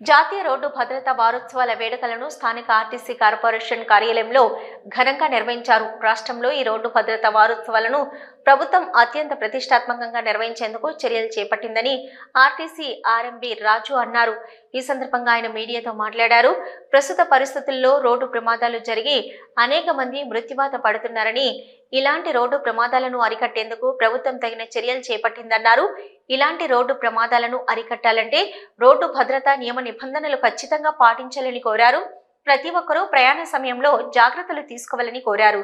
జాతీయ రోడ్డు భద్రతా వారోత్సవాల వేడుకలను స్థానిక ఆర్టీసీ కార్పొరేషన్ కార్యాలయంలో ఘనంగా నిర్వహించారు. రాష్ట్రంలో ఈ రోడ్డు భద్రతా వారోత్సవాలను ప్రభుత్వం అత్యంత ప్రతిష్టాత్మకంగా నిర్వహించేందుకు చర్యలు చేపట్టిందని ఆర్టీసీ ఆర్ఎంబి రాజు అన్నారు. ఈ సందర్భంగా ఆయన మీడియాతో మాట్లాడారు. ప్రస్తుత పరిస్థితుల్లో రోడ్డు ప్రమాదాలు జరిగి అనేక మంది మృత్యువాత పడుతున్నారని ఇలాంటి రోడ్డు ప్రమాదాలను అరికట్టేందుకు ప్రభుత్వం తగిన చర్యలు చేపట్టిందన్నారు. ఇలాంటి రోడ్డు ప్రమాదాలను అరికట్టాలంటే రోడ్డు భద్రతా నియమ నిబంధనలు ఖచ్చితంగా పాటించాలని కోరారు. ప్రతి ఒక్కరూ ప్రయాణ సమయంలో జాగ్రత్తలు తీసుకోవాలని కోరారు.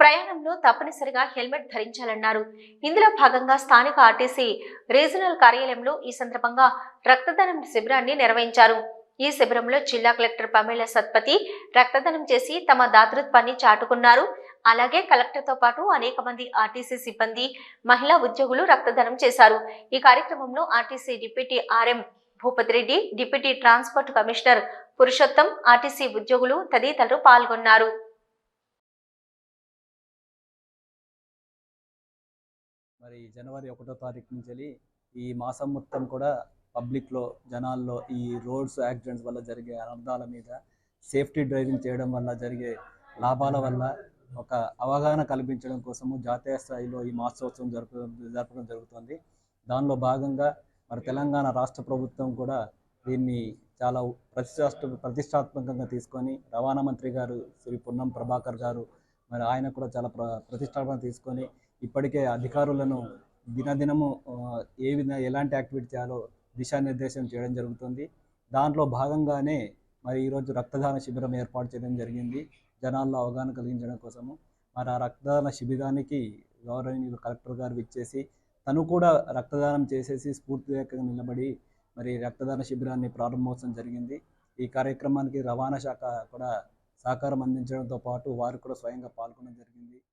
ప్రయాణంలో తప్పనిసరిగా హెల్మెట్ ధరించాలన్నారు. ఇందులో భాగంగా స్థానిక ఆర్టీసీ రీజనల్ కార్యాలయంలో ఈ సందర్భంగా రక్తదానం శిబిరాన్ని నిర్వహించారు. ఈ శిబిరంలో జిల్లా కలెక్టర్ పమేల సత్పతి రక్తదానం చేసి తమ దాతృత్వాన్ని చాటుకున్నారు. అలాగే కలెక్టర్తో పాటు అనేక మంది ఆర్టీసీ సిబ్బంది మహిళా ఉద్యోగులు రక్తదానం చేశారు. ఈ కార్యక్రమంలో RTC deputy RM Bhupathi Reddy deputy transport commissioner Purushotham RTC ఉద్యోగులు తదితరులు పాల్గొన్నారు. మరి జనవరి ఒకటో తారీఖు నుంచి ఈ మాసం మొత్తం కూడా పబ్లిక్లో జనాల్లో ఈ రోడ్స్ యాక్సిడెంట్స్ వల్ల జరిగే అనర్థాల మీద సేఫ్టీ డ్రైవింగ్ చేయడం వల్ల జరిగే లాభాల వల్ల ఒక అవగాహన కల్పించడం కోసము జాతీయ స్థాయిలో ఈ మాసోత్సవం జరుపు జరపడం జరుగుతుంది. దానిలో భాగంగా మరి తెలంగాణ రాష్ట్ర ప్రభుత్వం కూడా దీన్ని చాలా ప్రతిష్టాత్మ ప్రతిష్టాత్మకంగా తీసుకొని రవాణా మంత్రి గారు శ్రీ పున్నం ప్రభాకర్ గారు మరి ఆయన కూడా చాలా ప్ర ప్రతిష్టాత్మక తీసుకొని ఇప్పటికే అధికారులను దినదినము ఏ విధంగా ఎలాంటి యాక్టివిటీ చేయాలో దిశానిర్దేశం చేయడం జరుగుతుంది. దాంట్లో భాగంగానే మరి ఈరోజు రక్తదాన శిబిరం ఏర్పాటు చేయడం జరిగింది. జనాల్లో అవగాహన కలిగించడం కోసము. మరి ఆ రక్తదాన శిబిరానికి గౌరవనీయులు కలెక్టర్ గారు ఇచ్చేసి తను కూడా రక్తదానం చేసేసి స్ఫూర్తిదాయకంగా నిలబడి మరి రక్తదాన శిబిరాన్ని ప్రారంభోత్సవం జరిగింది. ఈ కార్యక్రమానికి రవాణా శాఖ కూడా సహకారం అందించడంతో పాటు వారు కూడా స్వయంగా పాల్గొనడం జరిగింది.